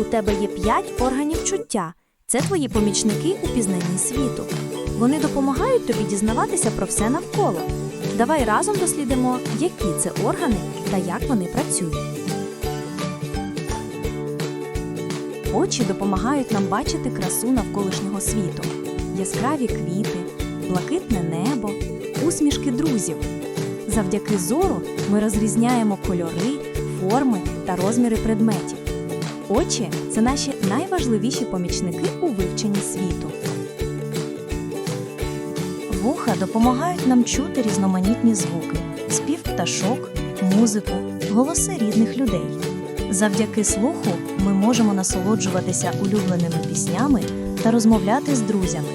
У тебе є п'ять органів чуття. Це твої помічники у пізнанні світу. Вони допомагають тобі дізнаватися про все навколо. Давай разом дослідимо, які це органи та як вони працюють. Очі допомагають нам бачити красу навколишнього світу, яскраві квіти, блакитне небо, усмішки друзів. Завдяки зору ми розрізняємо кольори, форми та розміри предметів. Очі це наші найважливіші помічники у вивченні світу. Вуха допомагають нам чути різноманітні звуки, спів пташок, музику, голоси рідних людей. Завдяки слуху ми можемо насолоджуватися улюбленими піснями та розмовляти з друзями.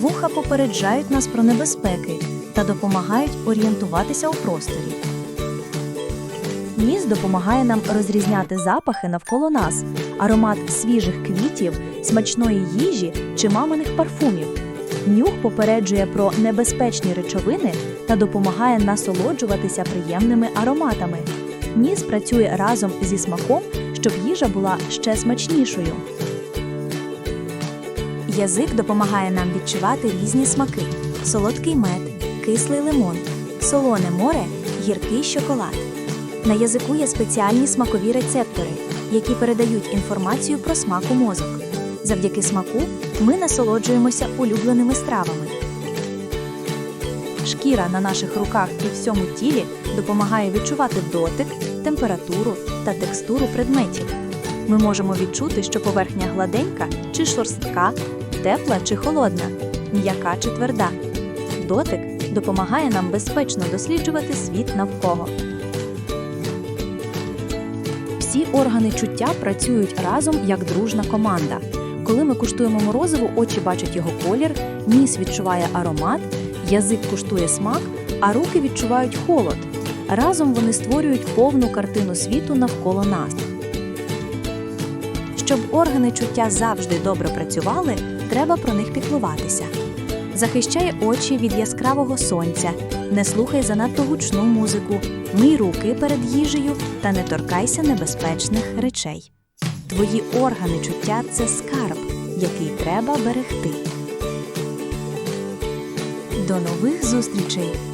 Вуха попереджають нас про небезпеки та допомагають орієнтуватися у просторі. Ніс допомагає нам розрізняти запахи навколо нас, аромат свіжих квітів, смачної їжі чи маминих парфумів. Нюх попереджує про небезпечні речовини та допомагає насолоджуватися приємними ароматами. Ніс працює разом зі смаком, щоб їжа була ще смачнішою. Язик допомагає нам відчувати різні смаки: солодкий мед, кислий лимон, солоне море, гіркий шоколад. На язику є спеціальні смакові рецептори, які передають інформацію про смак у мозок. Завдяки смаку ми насолоджуємося улюбленими стравами. Шкіра на наших руках і всьому тілі допомагає відчувати дотик, температуру та текстуру предметів. Ми можемо відчути, що поверхня гладенька чи шорстка, тепла чи холодна, м'яка чи тверда. Дотик допомагає нам безпечно досліджувати світ навколо. Всі органи чуття працюють разом як дружна команда. Коли ми куштуємо морозиво, очі бачать його колір, ніс відчуває аромат, язик куштує смак, а руки відчувають холод. Разом вони створюють повну картину світу навколо нас. Щоб органи чуття завжди добре працювали, треба про них піклуватися. Захищай очі від яскравого сонця, не слухай занадто гучну музику, мий руки перед їжею та не торкайся небезпечних речей. Твої органи чуття це скарб, який треба берегти. До нових зустрічей!